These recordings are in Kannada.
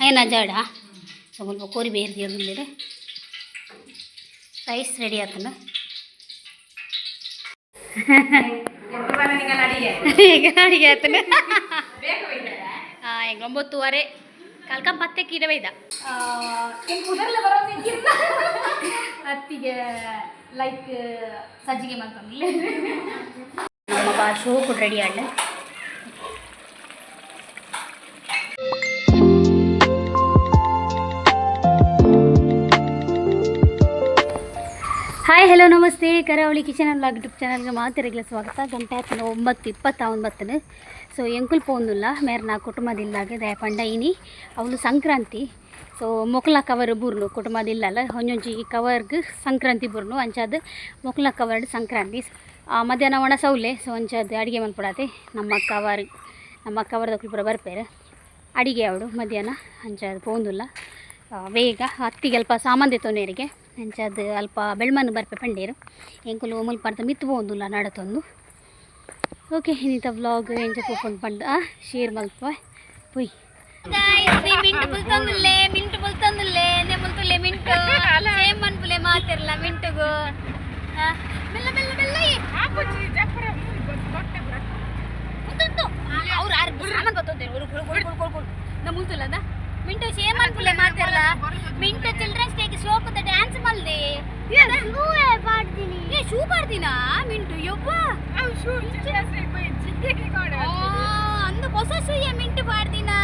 అయిన ಜಾಡ ಸ್ವಲ್ಪ ಕೋರಿ ಬೇರೆ తీరుంది ರೈಸ್ ರೆಡಿ ಆತನ ಈಗ ಅಡಿಗೆ ಆತನ ಈಗ ಒಂಬತ್ತುವರೆ ಕಲ್ಕ ಮತ್ತೆ ಕೀಡೆ ಬೈದ ಅತ್ತಿಗೆ ಲೈಕ್ ಸಜ್ಜಿಗೆ ಮಾಡ್ಕೊಂಡು ನಮ್ಮ ಬಾ ಶೋ ಕೂಡ ರೆಡಿ ಆಡ ಹಾಯ್ ಹಲೋ ನಮಸ್ತೆ. ಕರಾವಳಿ ಕಿಚನ್ ಬ್ಲಾಗ್ ಯೂಟ್ಯೂಬ್ ಚಾನಲ್ಗೆ ಮಾತಿರಗ್ಲ ಸ್ವಾಗತ. ಗಂಟೆ ಹತ್ತಿನ ಒಂಬತ್ತು ಇಪ್ಪತ್ತ ಸೊ ಎಂಕುಲ್ ಪೋಂದುಲ್ಲ ಮೇರೆ ನಾ ಕುಟುಂಬದಿಲ್ಲಾಗೆ ದಯ ಪಂಡ ಇನಿ ಸಂಕ್ರಾಂತಿ. ಸೊ ಮೊಕ್ಲ ಕವರ್ ಬುರ್ನು ಕುಟುಂಬದಿಲ್ಲಲ್ಲ ಹೊಂಜೊಂಜಿ ಕವರ್ಗೆ ಸಂಕ್ರಾಂತಿ ಬುರ್ನು. ಅಂಚಾದ ಮೊಕ್ಲ ಕವರ್ಡ್ ಸಂಕ್ರಾಂತಿ. ಮಧ್ಯಾಹ್ನ ಒಣ ಸೌಲೆ. ಸೊ ಅಂಚಾದ ಅಡುಗೆ ಮಲ್ಪಡಾತೆ ನಮ್ಮ ಕವರ್ ನಮ್ಮ ಕವರ್ದ ಪೂರ ಬರ್ಪೇರೆ. ಅಡಿಗೆ ಅವಳು ಮಧ್ಯಾಹ್ನ. ಅಂಚಾದ ಪೋಂದುಲ್ಲ ವೇಗ ಅತ್ತಿಗೆ ಅಲ್ಪ ಸಾಮಾನ್ ತೆತ್ತೊಂದೇರಿಗೆ ಅಂಚಾದ ಅಲ್ಪ ಬೆಳ್ಮನ್ನು ಬರ್ಪೆ ಪಂಡೇರು ಎಂಕುಲು ಮುಲ್ಪರ್ದ ಮಿತ್ತು ಪೋಂದುಲ್ಲ ನಡತೊಂದು ಓಕೆ ಇನ್ನಿತ ವ್ಲಾಗ್ ಎಂಚ ಪೋಕೊಂಡು ಪಂಡ ಶೇರ್ ಮಲ್ಪ ಪುಯ್ ಮಿಂಟು ಬುಲ್ತೊಂದುಲ್ಲೆ ಮಿಂಟು ಬುಲ್ತೊಂದುಲ್ಲೆ ನೆ ಮುಲ್ತುಲ್ಲೆ ಮಿಂಟು ಸೇಮ್ ಮನ್ಪುಲೆ ಮಾತಿರಲ್ಲ ಮಿಂಟುಗು ಆ, ಮೆಲ್ಲ ಮೆಲ್ಲ ಮೆಲ್ಲ ಮುತ್ತುಂಟು ಅವ್ರು ಆರು ಸಾಮಾನು ಬರ್ತೋದೇರು ಅವ್ರು ಕೊಡು ಕೊಡು ಕೊಡು ಕೊಡು ನಾ ಮುಲ್ತುಲ್ಲದ ಮಿಂಟು ಸೇಮ್ ಮನ್ಪುಲೆ ಮಾತಿರಲ್ಲ ಮಿಂಟು ಚಿಲ್ಡ್ರನ್ಸ್ ಡೇಗೆ ಶೋಕದ ಡ್ಯಾನ್ಸ್ ಮಲ್ದೆ ಪಾಡ್ತೀನಿ ಏ ಶೂ ಪಾಡ್ತೀನಾ ಮಿಂಟು ಯವ್ವ? ಅಂದು ಹೊಸ ಶೂಯ ಮಿಂಟು ಪಾಡ್ತೀನಾ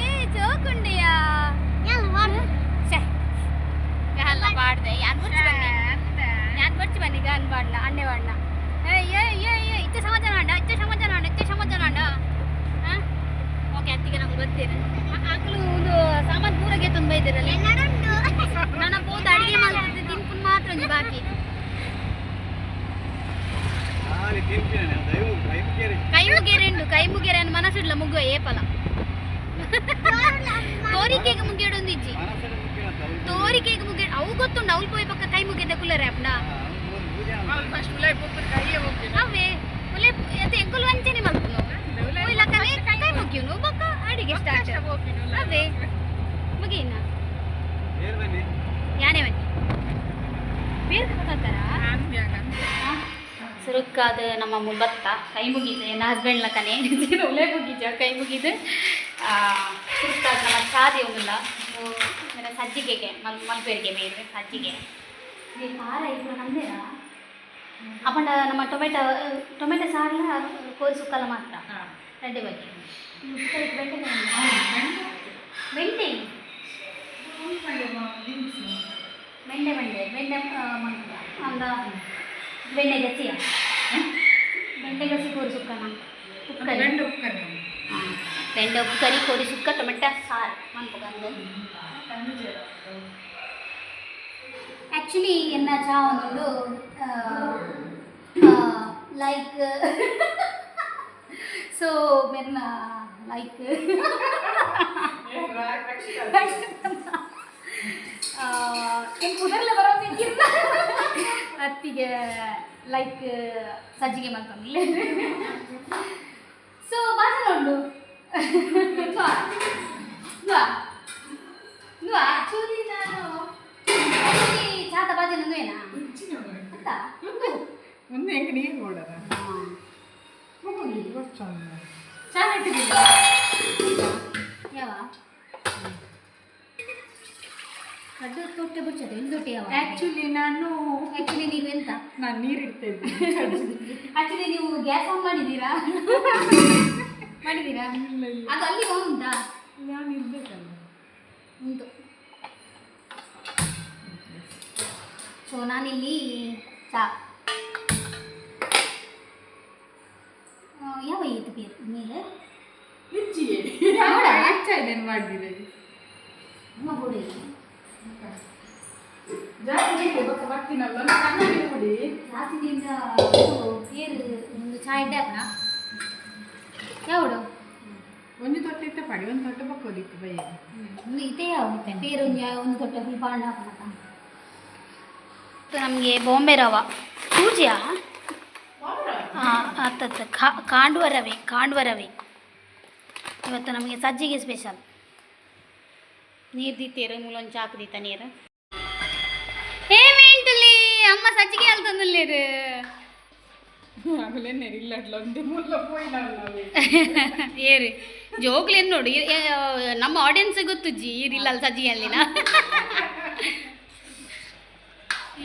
ಏ ಜೋಕುಂಡೆಯ? ಎಲ್ಲ ಪಾಡ್ದೆ ಯಾನ್ ಬರ್ಚಿ ಬನ್ನಿ. ಯಾನ್ ಬರ್ಚಿ ಬನ್ನಿ? ಗಾನ್ ಪಾಡ್ಲ ಅಣ್ಣೆ ಪಾಡ್ಲ ಏ ಏ ಏ ಇಚ್ಚ ಸಮಾಧಾನ ಅಂಡ ಇಚ್ಚ ಸಮಾಧಾನ ಅಂಡ ಇಚ್ಚ ಸಮಾಧಾನ ಅಂಡ ಓಕೆ ಅತ್ತಿಗೆ ನಮ್ಗೆ ಗೊತ್ತೇನೆ ಆಕಲು ಒಂದು ಸಾಮಾನು ಪೂರಗೆ ತುಂಬ ಇದ್ದೀರಲ್ಲ ನನ್ನ ಪೋದ ಅಡಿಗೆ ಮಾಡ್ತಿದ್ದೆ ತಿನ್ಕೊಂಡು ಮಾತ್ರ ಒಂಜಿ ಬಾಕಿ. ಕೈ ಮುಗೇರೆಂಡು ಕೈ ಮುಗೇರೆ ಅನ್ನ ಮನಸ್ಸಿಡ್ಲ ಮುಗ್ಗುವ ಏಪಲ ತೋರಿಕೆಗೆ ಮುಗಿಯಡೊಂದು ಇಜ್ಜಿ. ತೋರಿಕೆಗೆ ಮುಗಿಯ ಅವು ಗೊತ್ತುಂಡು ಅವ್ಲು ಪೋಯ್ ಪಕ್ಕ ಕೈ ಮುಗಿದ ಕುಲ್ಲರೆ ಅವೇ ಒಳ್ಳೆ ಅದು ಎಂಕುಲು ವಂಚನೆ ಮಲ್ಪುನು ಇಲ್ಲಕನೆ ಕೈ ಮುಗಿಯುನು ಬೊಕ್ಕ ಅಡಿಗೆ ಸ್ಟಾರ್ಟ್ ಅವೇ ಮುಗಿನ ಯಾನೇ ಬನ್ನಿ ಬೇರೆ ಹಾಕತ್ತಾರ ಸುರುಕ್ಕಾದ ನಮ್ಮ ಭತ್ತ ಕೈ ಮುಗಿದೆ ನನ್ನ ಹಸ್ಬೆಂಡ್ನ ಕನೆ ಒಲೆ ಮುಗಿಜ ಕೈ ಮುಗಿದು. ಸುರುಕ್ಕಾದ ನಮ್ಮ ಚಾದಿ ಒಂದಿಲ್ಲ ಸಜ್ಜಿಗೆಗೆ ಮಲ್ ಮಲ್ಪೇರಿಗೆ ಮೇರೆ ಸಜ್ಜಿಗೆ. ಖಾರ ಇಬ್ಬರು ಹಂದೇರ ಅಪ್ಪಂಡ ನಮ್ಮ ಟೊಮೆಟೊ ಟೊಮೆಟೊ ಸಾರಿನ ಕೋರಿ ಸುಕ್ಕಲ್ಲ ಮಾತ್ರ. ರೆಡ್ಡಿ ಬಗ್ಗೆ. ಬೆಂಡೆ ಬೆಂಡೆ ಬೆಂಡೆ ಬೆಂಡೆ ಬೆಂಡೆ ಮಂಗ ಅಂದ ಬೆಂಡೆ ಗಸಿಯ ಬೆಂಡೆ ಗಸಿ ಕೋರಿ ಸುಕ್ಕನ ಉಕ್ಕರಿ ಹಾಂ ಬೆಂಡೆ ಉಪ್ಪು ಕರಿ ಕೋರಿ ಸುಕ್ಕ ಟೊಮೆಟೊ ಸಾರು ಮನ್ಪುಗಂದು ಆ್ಯಕ್ಚುಲಿ ಎನ್ನ ಚಾ ಒಂದು ಲೈಕ್ ಸೊ ಮೆನ್ನ ಲೈಕ್ ಏನು ಕುದರ್ಲೆ ಬರೋ ಅತ್ತಿಗೆ ಲೈಕ್ ಸಜ್ಜಿಗೆ ಮಾಡ್ಕೊಂಡಿಲ್ಲ ಸೊ ಭಾಷಣ ಉಂಡು ನುವಾ. ನುವಾ. ನುವಾ ಚೂರಿ ನಾನು. ಆಕ್ಚುಲಿ ಚಾತ ಭಾಜನ ನುವೇನಾ ಅಂತ ಮುಂದೆ ಹೆಂಗೆ ನೀರು ನೋಡೋಣ ಚಾ. ಇಟ್ಟಿದ್ದೀನಿ ಯಾವ? ಕಡ್ಡು ತೊಟ್ಟೆ ಬಿಡ್ಸೋದು ಎಲ್ಲಿ ತೊಟ್ಟೆ ಯಾವ ಆ್ಯಕ್ಚುಲಿ ನಾನು ಆ್ಯಕ್ಚುಲಿ ನೀವೆಂತ ನಾನು ನೀರು ಇಡ್ತೇನೆ ಆ್ಯಕ್ಚುಲಿ ನೀವು ಗ್ಯಾಸ್ ಆನ್ ಮಾಡಿದ್ದೀರಾ? ಮಾಡಿದ್ದೀರಾ? ಅದು ಅಲ್ಲಿ ಹೋಗುತ್ತಾ? ಉಂಟಾ ನಾನು ಇರ್ಬೇಕಲ್ಲ ಉಂಟು. ಸೊ ನಾನಿಲ್ಲಿ ಚಾ. ಯಾವ ಇದು ಬೇರೆ ಮೇಲೆ ಹೆಚ್ಚಿಗೆ ನೋಡ. ಮಾಡಿದ್ದೀರಿ ನಮ್ಮ ಗೋಡೆ ಜಾಸ್ತಿ ಬೇಕು ಬರ್ತೀನಲ್ಲ ಒಂದು ಕನ್ನಡಿ ನೋಡಿ ಜಾಸ್ತಿದಿಂದ ಏರು ಒಂದು ಚಾ ಇಡ್ಡೆ ಅಪ್ಪನ ಯಾವಡು ಒಂದು ತೊಟ್ಟೆ ಪಡಿ ಒಂದು ತೊಟ್ಟೆ ಬಕ್ಕೋದಿತ್ತು ಒಂದು ಇದೇ ಯಾವ ಬೇರೆ ಒಂದು ಯಾವ- ಒಂದು ದೊಡ್ಡ ಫುಲ್ ನಮಗೆ ಬಾಂಬೆ ರವ. ಸೂಜಿಯಾ? ಹಾಂ ಅತ್ತ ಕಾಂಡುವ ರವೆ ಕಾಂಡುವ ರವೆ. ಇವತ್ತು ನಮಗೆ ಸಜ್ಜಿಗೆ ಸ್ಪೆಷಲ್ ನೀರು ದಿತ್ತೀರ ಮೂಲೊಂದು ಚಾಕು ದೀತ ನೀರು. ಏ ಅಮ್ಮ ಸಜ್ಜಿಗೆ ಅಲ್ತಂದಲ್ಲೇರು ಏರಿ ಜೋಕ್ಲೇನು ನೋಡಿ ನಮ್ಮ ಆಡಿಯನ್ಸ್ ಗೊತ್ತು ಜಿ ಇರಿಲ್ಲ ಅಲ್ಲಿ ಸಜ್ಜಿಗೆ ಅಲ್ಲಿನ.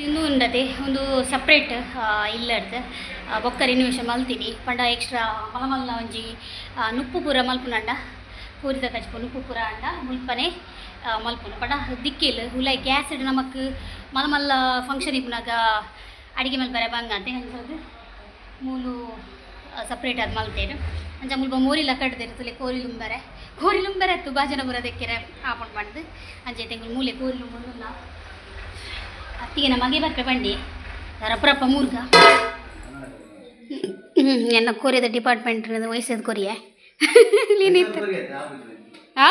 ಇನ್ನೂ ಉಂಡತೆ ಒಂದು ಸಪ್ರೇಟ್ ಇಲ್ಲಡ್ದು ಬೊಕ್ಕರಿ ನಿಮಿಷ ಮಲ್ತೀನಿ. ಪಂಡ ಎಕ್ಸ್ಟ್ರಾ ಮಲಮಲ್ನ ಒಂಜಿ ನುಪ್ಪು ಪೂರ ಮಲ್ಪುನಂಡ. ಪೂರಿತ ಕಚ್ಪು ನುಪ್ಪು ಪೂರ ಅಂಡ ಮುಲ್ಪನೆ. ಮಲ್ಪುನ ಪಂಡ ದಿಕ್ಕಿಲ್ ಉಲಾಯ್ ಗ್ಯಾಸ್ ನಮಕ್ ಮಲ ಮಲ್ಲ ಫಂಕ್ಷನ್ ಇಪ್ಪುನಾಗ ಅಡಿಗೆ ಮಲ್ಪರೆ ಬಂಗ ಅಂತ ಅನ್ಸೋದು ಮೂಲು ಸಪ್ರೇಟ್ ಅದು ಮಲ್ತೇರು ಅಂಚ ಮುಲ್ಪ ಮೋರಿಲ ಕಡ್ದೇರು ತುಲೆ ಕೋರಿಲುಂಬರೆ ಕೋರಿಲುಂಬರೆ ತು ಭಾಜನ ಬುರ ದೆಕ್ಕೆರೆ ಆಪಣ್ ಮಾಡ್ದು ಅಂಚೆ ತೆಂಗುಲು ಮೂಲೆ ಕೋರಿಲುಂಬುಲ್ಲ ಅತ್ತಿಗೆ ನಮಗೆ ಬರ್ಪೆ ಬಂಡಿ ರಪ್ರಪ್ಪ ಮೂರ್ಗ ಹ್ಞೂ ಎನ್ನ ಕೊರಿಯದ ಡಿಪಾರ್ಟ್ಮೆಂಟ್ ವಯಸ್ಸದ ಕೊರಿಯೆ ನೀನಿತ್ತು ಆ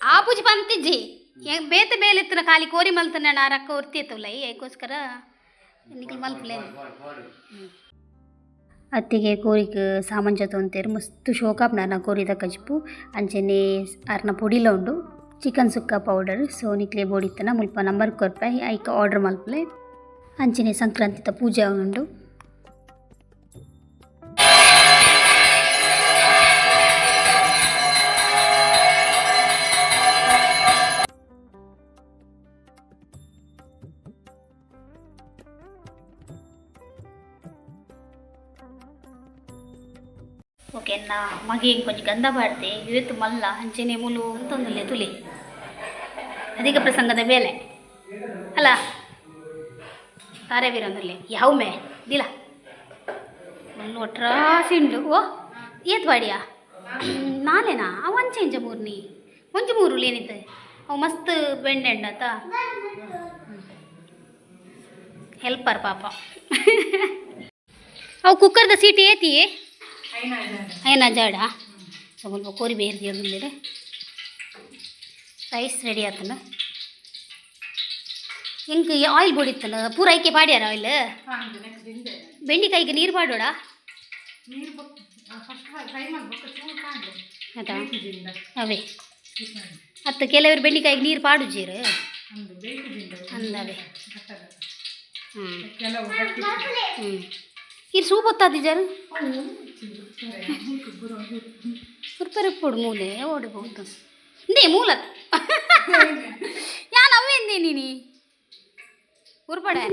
ಆಪುಜಿ ಪಂತಿಜ್ಜಿ ಹೆಂಗ್ ಬೇತೆ ಬೇಲೆತ್ತಿನ ಖಾಲಿ ಕೋರಿ ನಾ ರಕ್ಕ ಉರ್ತಿತ್ತಲ್ಲ ಏಕೋಸ್ಕರ ನಿಖಲ್ ಮಲ್ಪಲೆ ಅತ್ತಿಗೆ ಕೋರಿಕ್ ಸಾಮಂಜತ ಜೊತೆ ಅಂತೀರು ಮಸ್ತ್ ಶೋಕಾಪ್ನ ನಾ ಕೋರಿದ ಕಜಿಪು ಅಂಚನೆ ಅರ್ನ ಪುಡಿಲ ಉಂಡು ಚಿಕನ್ ಸುಕ್ಕ ಪೌಡರ್ ಸೊ ನಿಕ್ಲೆ ಬೋಡಿತ್ತನ, ಮುಲ್ಪ ನಂಬರ್ ಕೊರ್ಪ, ಐಕ ಆರ್ಡರ್ ಮಲ್ಪಲೆ. ಅಂಚನೆ ಸಂಕ್ರಾಂತಿತ ಪೂಜೆ ಉಂಡು. ಓಕೆ ನಾ కొంచెం ಕೊಂಚ పాడితే ಮಲ್ಲ ಅಂಚೆನೆ ಮುಲು ಅಂತಂದಲ್ಲೇ ತುಲಿ. ಅಧಿಕ ಪ್ರಸಂಗದ ಬೇಲೆ. ಅಲ್ಲ ತಾರವೀರಂದಲ್ಲೇ ಯಾವ ಮೇ? ದಿಲ. ಒಟ್ರಾ ಸಿಂಡು. ಓ, ಏತ್ ಬಾಡಿಯಾ? ನಾನೇನಾ? ಅವ ಅಂಚೆಂಜ ಮೂರ್ನಿ ಒಂಜು ಮೂರು ಏನಿತ್ತು ಅವು ಮಸ್ತ್ ಬೆಂಡೆಂಡ ಆತ ಹೆಲ್ಪರ್ ಪಾಪ. ಅವು ಕುಕ್ಕರ್ದ ಸೀಟ್ ಏತಿ? అయినా జాడా ಸ್ವಲ್ಪ ಕೋರಿ ಬೇರ್ದಿ ಒಂದಿದೆ ರೈಸ್ ರೆಡಿ ಆತನ ಹೆಂಗೆ ಆಯಿಲ್ ಬೊಡಿತ್ತನ ಪೂರ ಐಕೆ ಪಾಡ್ಯಾರ ಆಯಿಲ್ ನೆಕ್ಸ್ಟ್ ಹಿಂದೆ ಬೆಂಡಿಕಾಯಿಗೆ ನೀರು ಪಾಡೋಡ ನೀರು ಫಸ್ಟ್ ಫ್ರೈ ಮಾಡ್ಬೇಕು ಚೂರು ಕಾಣಲಿ ಆಯ್ತಾ ಬೇಕಿದಿಂದ ಅವೇ ಅತ್ತ ಕೆಲವರು ಬೆಂಡಿಕಾಯಿಗೆ ನೀರು ಪಾಡುಜೀರು ಒಂದು ಬೇಕಿದಿಂದ ಅಂದವೆ ಕಟ್ಟದ ಹ್ಞೂ ಕೆಲವು ಗಟ್ಟಿ ಹ್ಞೂ ಇದು ಸೂಪ್ ಹೊತ್ತಾದಿಜಾರು ಸುರ್ಪರೆ ಪೊಡು ಮೂಲೆ ಓಡಬಹುದು ಇಂದೇ ಮೂಲತ್ ಯಾನ್ ಅವೇಂದೇ ನೀನಿ ಉರ್ಪಡೆ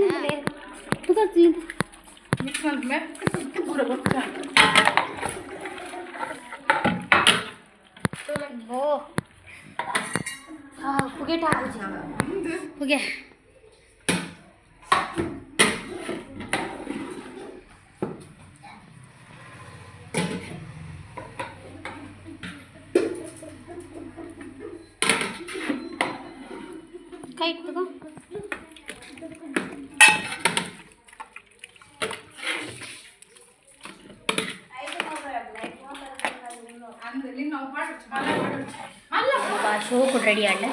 ಮಿಕ್ಸ್ ಮಾಡ್ಮೇಲೆ ಪೂರ ಗೊತ್ತಾಗ ಕೈ ತಗೋ ಅಂದಲ್ಲಿ ನಾವು ಪಾಡು ಮಲ್ಲ ಪಾಡು ಮಲ್ಲ ಬಾ ಶೋಕು ರೆಡಿ ಆಡ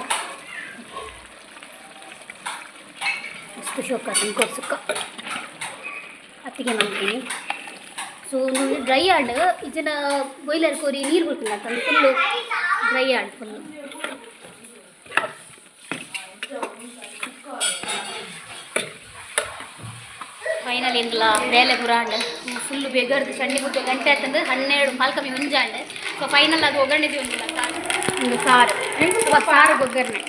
ಮಸ್ತ್ ಶೋಕ ತಿನ್ಕೋ ಸುಕ್ಕ ಅತ್ತಿಗೆ ಮಾಡ್ತೀನಿ ಸೊ ನೀವು ಡ್ರೈ ಆಡ್ ಇದನ್ನ ಬಾಯ್ಲರ್ ಕೋರಿ ನೀರು ಬಿಡ್ತೀನಿ ಅಂತಂದು ಫುಲ್ಲು ಡ್ರೈ ಆಡ್ ಫುಲ್ಲು ಫೈನಲ್ ಏನಿಲ್ಲ ಬೇಲೆ ಪುರಾಂಡ್ ಫುಲ್ಲು ಬೆಗರ್ದು ಚಂಡಿ ಬುಟ್ಟು ಗಂಟೆ ಆತಂದು ಹನ್ನೆರಡು ಪಾಲ್ಕಮ್ಮಿ ಮುಂಜಾಂಡ್ ಸೊ ಫೈನಲ್ ಅದು ಒಗ್ಗರಣೆ ಒಂದಿಲ್ಲ ಸಾರು ಒಂದು ಸಾರು ಸ್ವಲ್ಪ ಸಾರು ಒಗ್ಗರಣೆ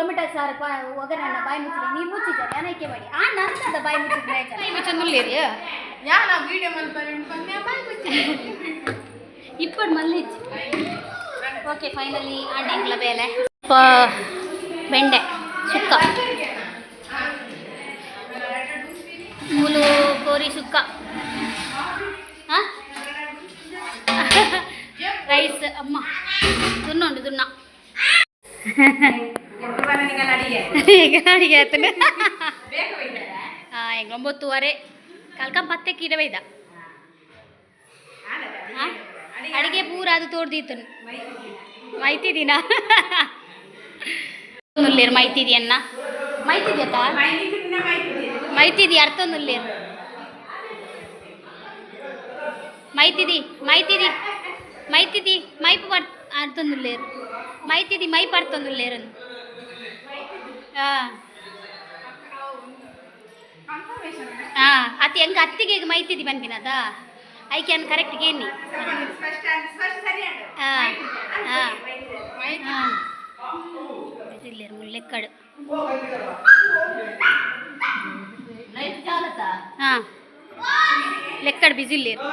ಟೊಮೆಟೊ ಸಾರಪ್ಪ ಒಗ್ಗರಣೆ ಬಾಯಿ ಮುಚ್ಚಿದೆ ನೀ ಮುಚ್ಚಿದ್ದಾರೆ ಅನಕ್ಕೆ ಮಾಡಿ ಆ ನಂತರದ ಬಾಯಿ ಮುಚ್ಚಿದ್ರೆ ಇಪ್ಪಡ್ ಯಾ ಓಕೆ ಫೈನಲಿ ಆಂಡೆ ಎಂಗ್ಲ ಬೇಲೆ ಬೆಂಡೆ ಸುಕ್ಕ ಮೂಲು ಕೋರಿ ಸುಕ್ಕ ಹಾಂ ರೈಸ್ ಅಮ್ಮ ದುನ್ನುಂಡು ದುನ್ನ ಈಗ ಅಡಿಗೆ ಆತನ ಹಾಂ ಈಗ ಒಂಬತ್ತುವರೆ. ಕಲ್ಕಂ ಪತ್ತೆ ಕೀಡ ಬೈದ ಅಡಿಗೆ ಪೂರ ಅದು ತೋಡ್ದಿತ್ತು ಮೈತಿದ್ದೀನಾ ನುಲ್ಲೇರು ಮೈತಿದೆಯನ್ನ ಮೈತಿದ್ಯತ ಮೈತಿದಿ ಅರ್ಥ ನುಲ್ಲೇರು ಮೈತಿದಿ ಮೈತಿದಿ ಮೈತಿದಿ ಮೈಪ್ ಪಡ್ ಅರ್ಥ ನುಲ್ಲೇರು ಮೈತಿದಿ ಮೈಪ್ ಅರ್ಥ ನುಲ್ಲೇರು ಹಾಂ. ಅತಿ ಹೆಂಗ ಅತ್ತಿಗೆ ಈಗ ಮೈತಿದಿ ಬಂದಿನದ ಐ ಕ್ಯಾನ್ ಕರೆಕ್ಟ್ ಗೇನಿ ಹಾಂ ಹಾಂ. ಹಾಂ. ಬೊಂಬೈದಾರ ಮುಲ್ಲೆಕ್ಕಡು ಹಾಂ. ಲೆಕ್ಕಡ್ ಬಿಜಿಲ್ಲೇರು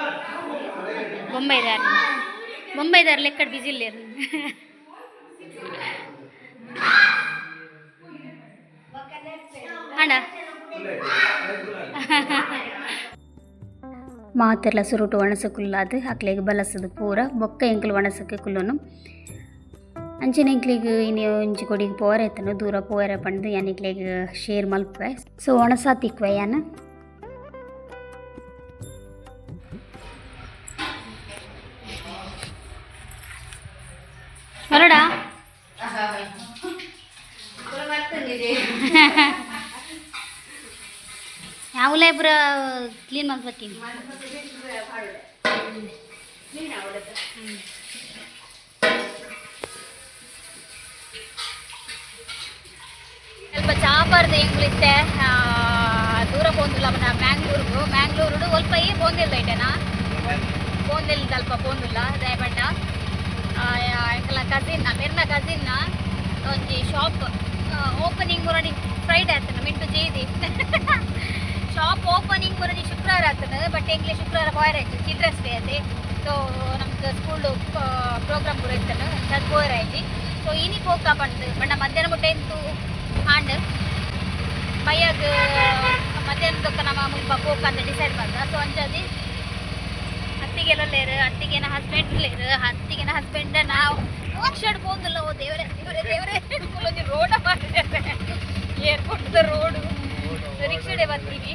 ಬೊಂಬೈದಾರ್ ಬೊಂಬೈದಾರ್ ಲೆಕ್ಕಡ್ ಬಿಜಿಲ್ಲೇರು ಅಣ್ಣ. ಮಾತೆಲ್ಲ ಸುರುಟು ಒಣಸಕುಲ್ಲಾದು ಅಕ್ಲೆಗ್ ಬಲಸದು ಪೂರ ಬೊಕ್ಕ ಎಂಕಲು ಒಣಸಕ್ಕೆ ಕುಲ್ಲುನು. ಅಂಚಿನ ಎಂಕ್ಲಿಗ್ ಇನ್ನು ಒಂಜಿ ಕೊಡಿಗೆ ಪೋರೆತ್ತನು ದೂರ ಪೋರೆ ಪಂಡು ಯಾನಿಕ್ಲೆಗ್ ಶೇರ್ ಮಲ್ಪೆ ಸೊ ಒಣಸ ತಿಕ್ವೆ ಯಾನ ಹೊರಡ? ಯಾವಲೇ ಪುರ ಕ್ಲೀನ್ ಮಾಡ್ಬೇಕೀನಿ ಸ್ವಲ್ಪ ಚಾಪರ್ದು ಎಂಗ್ಲಿತ್ತೆ ದೂರ ಪೋಂದುಲ್ಲ ಮನ, ಮ್ಯಾಂಗ್ಳೂರ್ಗು. ಮ್ಯಾಂಗ್ಳೂರು ಒಲ್ಪ ಈ ಬಂದಿಲ್ಲ ಐಟೆನಾ ಬಂದಿಲ್ಲ ಸ್ವಲ್ಪ ಪೋಂದುಲ್ಲ ದಯಬಂಡ ಎಂಕಲ ಕಸಿನ್ ಮೆರ್ನ ಕಸಿನ್ನ ಒಂಜಿ ಶಾಪ್ ಓಪನಿಂಗ್ ಮುರಣಿ ಫ್ರೈಡೆ ಆತನ ಮಿಂಟು ಜೇದಿ. ಶಾಪ್ ಓಪನಿಂಗ್ ಬರೋದು ಶುಕ್ರವಾರ ಆಗ್ತದೆ ಬಟ್ ಎಂಗ್ಲಿ ಶುಕ್ರವಾರ ಬಾಯ್ರಾಯ್ತು ಚಿಲ್ಡ್ರನ್ಸ್ ಡೇ ಅದೇ ಸೊ ನಮ್ದು ಸ್ಕೂಲ್ ಪ್ರೋಗ್ರಾಮ್ ಕೂಡ ಸರ್ ಅದು ಬೋಯ್ರಾಯ್ತು ಸೊ ಇನಿ ಹೋಗ್ತಾ ಬಂದು, ಬಣ್ಣ ಮಧ್ಯಾಹ್ನ ಮುಟ್ಟ ಎಂತು? ಹಾಂಡ್ ಮೈಯಾಗ, ಮಧ್ಯಾಹ್ನದಕ್ಕ ನಮ್ಮ ಮುಲ್ಪ ಹೋಗ ಅಂತ ಡಿಸೈಡ್ ಮಾಡ್ದ ಸೊ ಅಂಜಾದಿ ಅತ್ತಿಗೆಲ್ಲ ಲೇರು ಅತ್ತಿಗೆನ ಹಸ್ಬೆಂಡ್ ಲೇರು ಅತ್ತಿಗೆನ ಹಸ್ಬೆಂಡ್ ನಾವು ಅಕ್ಷಡ್ ಹೋಗಿಲ್ಲ, ಓ ದೇವರೇ ದೇವರೇ ದೇವರೇ. ರೋಡ ಮಾಡಿದ್ದಾರೆ ಏರ್ಪೋರ್ಟ್ದ ರೋಡು ಬರ್ತೀವಿ.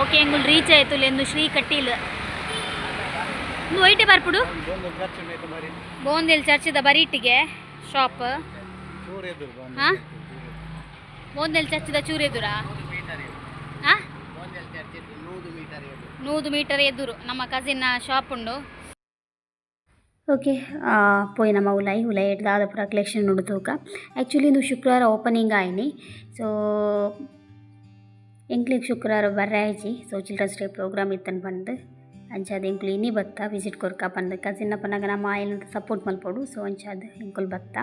ಓಕೆ ಎಂಗುಲ್ ರೀಚ್ ಆಯ್ತು ಎಂದು ಶ್ರೀ ಕಟೀಲ್ ನೀವು ಒಯ್ಟೆ ಬರ್ಬಿಡು. ಬೋಂದೇಲ್ ಚರ್ಚ್ ಇದೆ ಬರೀಟಿಗೆ ಶಾಪ್ ಹಾಂ? ಬೋಂದೆಲ್ ಚರ್ಚದ ಚೂರೆದುರಾ ಹಾಂ? ನೂದು ಮೀಟರ್ ಎದುರು. ನಮ್ಮ ಕಸಿನ್ ಶಾಪ್ ಉಂಡು ಓಕೆ ಪೋಯ್ ನಮ್ಮ ಉಲಾಯಿ. ಉಲಾಯಿ ಹಿಡ್ದು ಪುರ ಕಲೆಕ್ಷನ್ ತೂಕ. ಆ್ಯಕ್ಚುಲಿ ಇದು ಶುಕ್ರವಾರ ಓಪನಿಂಗ್ ಆಯ್ನಿ. ಸೊ ಎಂಕ್ಲಿಗೆ ಶುಕ್ರವಾರ ಬರ್ರಾಯ್ಜಿ ಸೊ ಚಿಲ್ಡ್ರನ್ಸ್ ಡೇ ಪ್ರೋಗ್ರಾಮ್ ಇತ್ತನ್ ಬಂದು. ಅಂಚಾದ ಎಂಕುಲು ಇನ್ನಿ ಬತ್ತ ವಿಸಿಟ್ ಕೊರ್ಕ ಬಂದು. ಕಸಿನ್ ಪನ್ನಾಗ ನಮ್ಮ ಆಯಿಲ್ ಸಪೋರ್ಟ್ ಮಲ್ಪೋಡು ಸೊ ಅಂಚಾದ ಎಂಕುಲ್ ಬತ್ತ.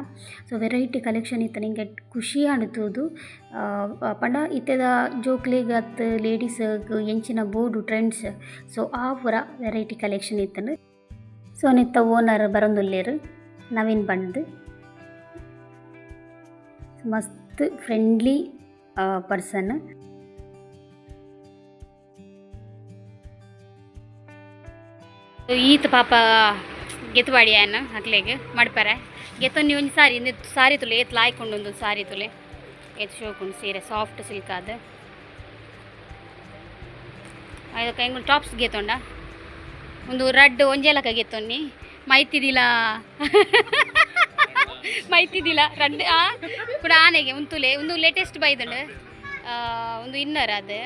ಸೊ ವೆರೈಟಿ ಕಲೆಕ್ಷನ್ ಇತ್ತು. ನಿಂಗೆ ಖುಷಿ ಅನ್ತುದು. ಪಂಡ ಇತ್ತೆದ ಜೋಕ್ಲಿಗತ್ ಲೇಡೀಸ್ ಎಂಚಿನ ಬೋರ್ಡು ಟ್ರೆಂಡ್ಸ್ ಸೊ ಆ ಪೂರ ವೆರೈಟಿ ಕಲೆಕ್ಷನ್ ಇತ್ತನು. ಸೊ ನಿತ್ತ ಓನರ್ ಬರೋಂದುಲ್ಲೇರು. ನವೀನ್ ಬಂದು. ಮಸ್ತ್ ಫ್ರೆಂಡ್ಲಿ ಪರ್ಸನ್ ಈತ ಪಾಪ ಗೆತ್ತುವಾಡಿ ಆಯನ ಹಕ್ಲೆಗೆ ಮಡ್ಪರೆ. ನೀವು ಒಂದು ಸಾರಿ ಸಾರಿ ತುಲೆ ಏತ್ ಲಾಯ್ಕೊಂಡು ಒಂದು ಸಾರಿ ತುಲೆ. ಏತ್ ಶೋಕೊಂಡು ಸೀರೆ ಸಾಫ್ಟ್ ಸಿಲ್ಕ್ ಅದು ಅದಕ್ಕೆ ಹೆಂಗೆ ಟಾಪ್ಸ್ ಗೆತ್ತೊಂಡ. ಒಂದು ರಡ್ ಒಂಜೇಲಕ ಗೆತ್ತೊನ್ನಿ ಮೈತಿದಿಲ್ಲ ಮೈತಿದಿಲ್ಲ ರಡ್ ಆ? ಕೂಡ ಆನೆಗೆ ಒಂದು ತುಲೆ, ಒಂದು ಲೇಟೆಸ್ಟ್ ಬೈದಂಡು ಒಂದು ಇನ್ನರ್ ಅದು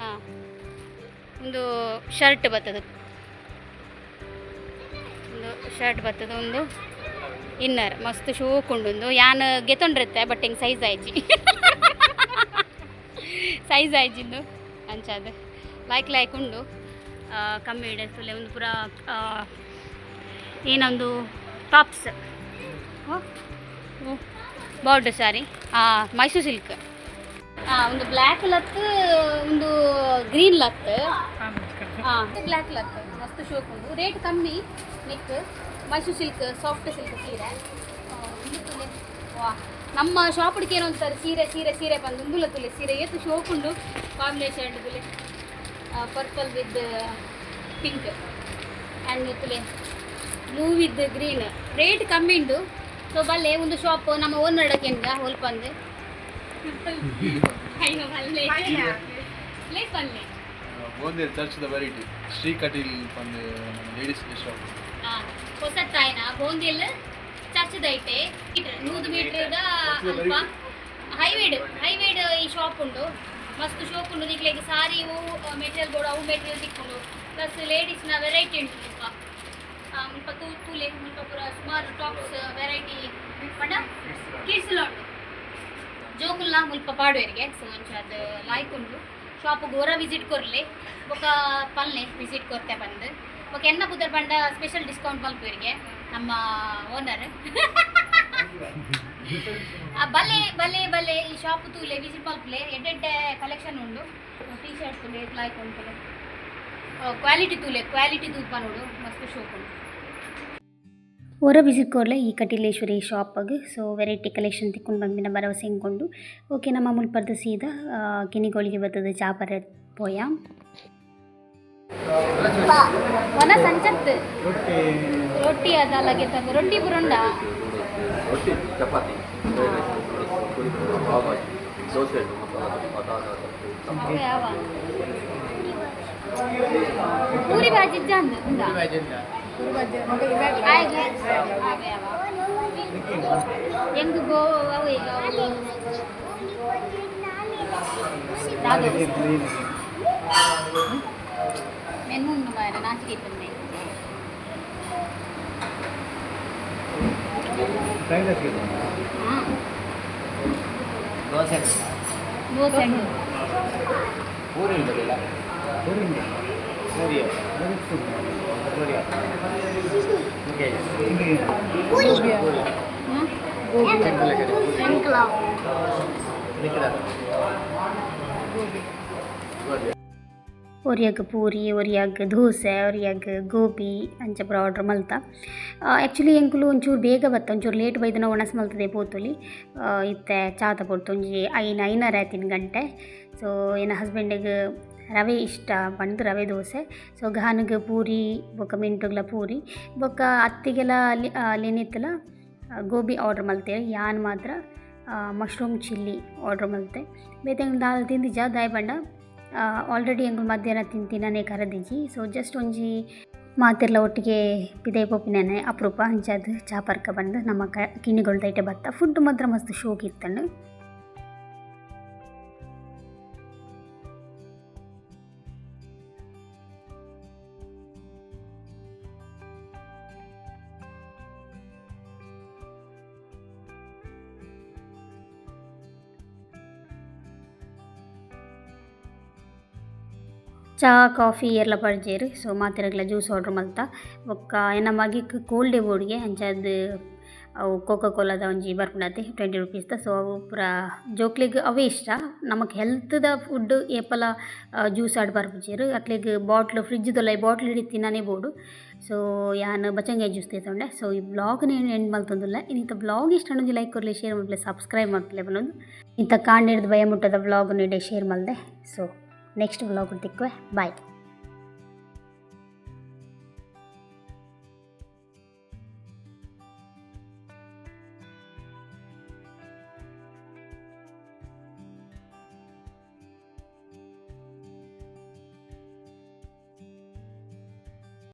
ಹಾಂ ಒಂದು ಶರ್ಟ್ ಬರ್ತದೆ ಒಂದು ಶರ್ಟ್ ಬರ್ತದೆ ಒಂದು ಇನ್ನರ್ ಮಸ್ತ್ ಶೋಕುಂಡು ಯಾನ್ ಗೆತ್ತೊಂಡಿರುತ್ತೆ ಬಟ್ ಹಿಂಗೆ ಸೈಜ್ ಆಯ್ಜಿ ಸೈಜ್ ಆಯ್ಜಿಂದು ಅಂಚಾದ. ಲೈಕ್ ಲೈಕ್ ಉಂಡು ಕಮ್ಮಿ ಇಡಸ್ತಲೆ ಒಂದು ಪೂರ ಏನೊಂದು ಟಾಪ್ಸ್ ಬಾರ್ಡ್ ಸಾರಿ ಮೈಸೂರು ಸಿಲ್ಕ್ ಒಂದು ಬ್ಲ್ಯಾಕ್ ಲತ್ ಒಂದು ಗ್ರೀನ್ ಲತ್. ಹಾಂ ಬ್ಲ್ಯಾಕ್ ಲತ್. ಮಸ್ತ್ ಶೋಕ್ ರೇಟ್ ಕಮ್ಮಿ neck Mysore silk soft silk ಸೀರೆ. ತುಲೆ. ವಾ. ನಮ್ಮ ಶಾಪ್ ಏನೋ ಅಂತಾರೆ ಸೀರೆ ಸೀರೆ ಸೀರೆ ಬಂದು ತುಲೆ ಸೀರೆ. ಏತು ಶೋಕುಂಡು ಉಂಡು ಕಾಂಬಿನೇಷನ್ ತುಲೆ ಪರ್ಪಲ್ ವಿತ್ ಪಿಂಕ್ ಆ್ಯಂಡ್ ತುಲೆ. ಬ್ಲೂ ವಿತ್ ಗ್ರೀನ್ ರೇಟ್ ಕಮ್ಮಿ ಉಂಡು ಸೊ ಬಲ್ಲೆ ಒಂದು ಶಾಪ್ ನಮ್ಮ ಓನರ್ ಅಡಕೆಂದ ಹೊಲ್ಪಂದು ಬಲ್ಲೆ. ಗೋಂದಿಯ ಚರ್ಚ್ದ ವೆರೈಟಿ ಶ್ರೀ ಕಟೀಲ್ ಪಂದ್ ಲೇಡೀಸ್ ಶಾಪ್ ಹೊಸತ್ತಾಯನ ಗೋಂದಿಲ್ ಚರ್ಚದ ಐತೆ. ನೂರು ಮೀಟರ್ ಅಲ್ಪ ಹೈವೇಡ್ ಹೈವೇಡ್ ಈ ಶಾಪ್ ಉಂಡು ಮಸ್ತ್ ಶಾಪ್ ಉಂಡು ನಿಕ್ಲೆಗ್ ಸಾರಿ, ಹೂ ಮೆಟೀರಿಯಲ್ ಬೋರ್ಡ್ ಅವು ಮೆಟೀರಿಯಲ್ ತಿಕ್ಕೊಂಡು ಪ್ಲಸ್ ಲೇಡೀಸ್ನ ವೆರೈಟಿ ಉಂಟು ಮುಲ್ಪ ತೂ, ತೂಲೆ ಮುಲ್ಪ ಪೂರ ಸುಮಾರು ಟಾಪ್ಸ್ ವೆರೈಟಿ ಪಂಡ ಕಿಡ್ಸ್ ಉಂಟು. ಜೋಕುಲ್ನ ಮುಲ್ಪ ಪಾಡುವರಿಗೆ. ಸೊ ಅದು ಲಾಯ್ಕ್ ಉಂಡು ಶಾಪ್ ಗೋರ ವಿಸಿಟ್ ಕೊರ್ಲೆ ಬೊಕ ಪಲ್ಲೆ ವಿಸಿಟ್ ಕೊರ್ತೆ ಬಂದು. ఒక ಎನ್ನ ಪುದರ್ ಬಂಡ ಸ್ಪೆಷಲ್ ಡಿಸ್ಕೌಂಟ್ ಮಲ್ಪುವರಿಗೆ ನಮ್ಮ ಓನರ್ ಬಲೆ ಬಲೆ ಬಲೆ, ಈ ಶಾಪ್ ತೂಲೆ ವಿಸಿಟ್ ಬಲ್ಪ್ಲೆ ಎಡ್ಡೆಡ್ಡೆ ಕಲೆಕ್ಷನ್ ಉಂಡು ಟೀ ಶರ್ಟ್ ತುಲೆ ಲೈಕ್ ಉಂಟು ಕ್ವಾಲಿಟಿ ತೂಲೆ ಕ್ವಾಲಿಟಿ ತೂಪ ನೋಡು, ಮಸ್ತ್ ಶೋಪ್ ಉಂಟು. ಹೊರ ವಿಸಿಟ್ ಕೊಡಲೆ ಈ ಕಟೀಲೇಶ್ವರಿ ಶಾಪಿಗೆ ಸೊ ವೆರೈಟಿ ಕಲೆಕ್ಷನ್ ತಿಕ್ಕೊಂಡು ಬಂದಿನ ಭರವಸೆ ಹಿಂಕೊಂಡು ಓಕೆ, ನಮ್ಮ ಮುಲ್ಪರ್ದು ಸೀದಾ ಕಿನಿಗೋಳಿಗೆ ಬರ್ತದೆ ಜಾಪರ ಪೋಯ. ವನ ಸಂಚತ್ ರೊಟ್ಟಿ ಅದಲ್ಲಗೆ ತಂದು ರೊಟ್ಟಿ ಬುರುಂಡ ರೊಟ್ಟಿ ಚಪಾತಿ ದೋಸೆ ಅವು ಯಾವ ಪೂರಿ ಭಾಜಿ ಜಾಂದ್ ಉಂಡ ಆಯ್ತು ಅವೆ ಅವ ಹೆಂಗ್ ಗೋ ಅವು ಈಗ ಅವು ಯಾವ್ದು? ಮೆನು ಉಂಡು ಮಾರ ನಾಚಿಕೆ ಇರ್ತದೆ ಹಾಂ ದೋಸೆ ದೋಸೆ ಉಂಡು ಪೂರಿ ಉಂಟಲ್ಲ ಪೂರಿ ಪೂರಿ ಒರಿಯಾಗ ಪೂರಿ, ಒರಿಯಾಗ ದೋಸೆ, ಒರಿಯಾಗ ಗೋಬಿ ಅಂಚ ಪೂರ ಆರ್ಡ್ರ್ ಮಲ್ತ ಆ್ಯಕ್ಚುಲಿ ಎಂಕುಲು ಒಂಚೂರು ಬೇಗ ಬತ್ತ, ಒಂಚೂರು ಲೇಟ್ ಬೈದನ ಒಣಸ್ ಮಲ್ತದೆ ಪೋತುಲಿ. ಇತ್ತ ಚಾತ ಪೊಡ್ತು, ಒಂಜಿ ಐನ, ಐನರ ಗಂಟೆ. ಸೊ ಏನ ಹಸ್ಬೆಂಡಿಗೆ ರವೆ ಇಷ್ಟ, ಬಂದು ರವೆ ದೋಸೆ. ಸೊ ಗಾನಗೆ ಪೂರಿ ಬೊಕ್ಕ ಮಿಂಟುಗ್ಲ ಪೂರಿ. ಬೊಕ್ಕ ಅತ್ತಿಗೆಲ ಲಿನಿತ್ತಲ ಗೋಬಿ ಆರ್ಡರ್ ಮಲ್ತೆ. ಯಾನ್ ಮಾತ್ರ ಮಶ್ರೂಮ್ ಚಿಲ್ಲಿ ಆರ್ಡರ್ ಮಲ್ತೆ. ಬೇತೆ ದಾಲ್ ತಿಂದಿಜ ದಾಯ್ ಬಂಡ ಆಲ್ರೆಡಿ ಹೆಂಗು ಮಧ್ಯಾಹ್ನ ತಿಂತಿನೇ ಕರೆದಿಜ್ಜಿ. ಸೊ ಜಸ್ಟ್ ಒಂಜಿ ಮಾತಿರ್ಲ ಒಟ್ಟಿಗೆ ಪಿದೈ ಪೋಪಿನೇ ಅಪರೂಪ ಅಂಚಾದ ಚಾಪರ್ಕ ಬಂದು ನಮ್ಮ ಕ ಕಿಣಿಗೊಳ್ದೈಟೆ ಬತ್ತ. ಫುಡ್ ಮಾತ್ರ ಮಸ್ತ್ ಶೋಕ್ ಇತ್ತಂಡು ಚಾ, ಕಾಫಿ ಎಲ್ಲ ಪಡ್ಜೇರು ಸೊ ಮಾತಿರಗ್ಲ ಜ್ಯೂಸ್ ಆರ್ಡ್ರ್ ಮಲ್ತ ಬೊಕ್ಕ ಎನ್ನ ಮಗಿಕ್ ಕೋಲ್ಡ್ ಬೋರ್ಡ್ಗೆ ಅಂಚದು ಅವು ಕೋಕೋ ಕೋಲಾದ ಒಂಜಿ ಬರ್ಪುಂಡತೆ ಟ್ವೆಂಟಿ ರುಪೀಸ್ದ ಸೊ ಅವು ಪೂರ ಜೋಕ್ಲಿಗೆ ಅವೇ ಇಷ್ಟ. ನಮಗೆ ಹೆಲ್ತ್ದ ಫುಡ್ ಏಪಲ ಜ್ಯೂಸ್ ಆಡ್ ಬರ್ಪುಜೇರು ಅಕ್ಲಿಗೆ ಬಾಟ್ಲು ಫ್ರಿಜ್ದಲ್ಲ ಬಾಟ್ಲ್ ಹಿಡಿ ತಿನ್ನೇ ಬೋಡು. ಸೊ ಯಾನು ಬಚಂಗೆ ಜ್ಯೂಸ್ ತೆಗೆದೊಂಡೆ ಸೊ ಈ ಬ್ಲಾಗ್ ಏನು ಎಂಡ್ ಮಲ್ತೊಂದುಲ್ಲ ಇಂತ ಬ್ಲಾಗ್ ಇಷ್ಟ ಅನ್ನೋದು ಲೈಕ್ ಕೊರಲಿ ಶೇರ್ ಮಾಡಲಿ ಸಬ್ಸ್ಕ್ರೈಬ್ ಮಾಡ್ತಲೇ ಬಂದು ಇಂಥ ಕಾಂಡಿಡ್ದು ಭಯ ಮುಟ್ಟದ ಬ್ಲಾಗ್ ನೀಡೆ ಶೇರ್ ಮಲ್ದೆ ಸೊ నెక్స్ట్ బ్లాగ్ దిక్కు బాయ్.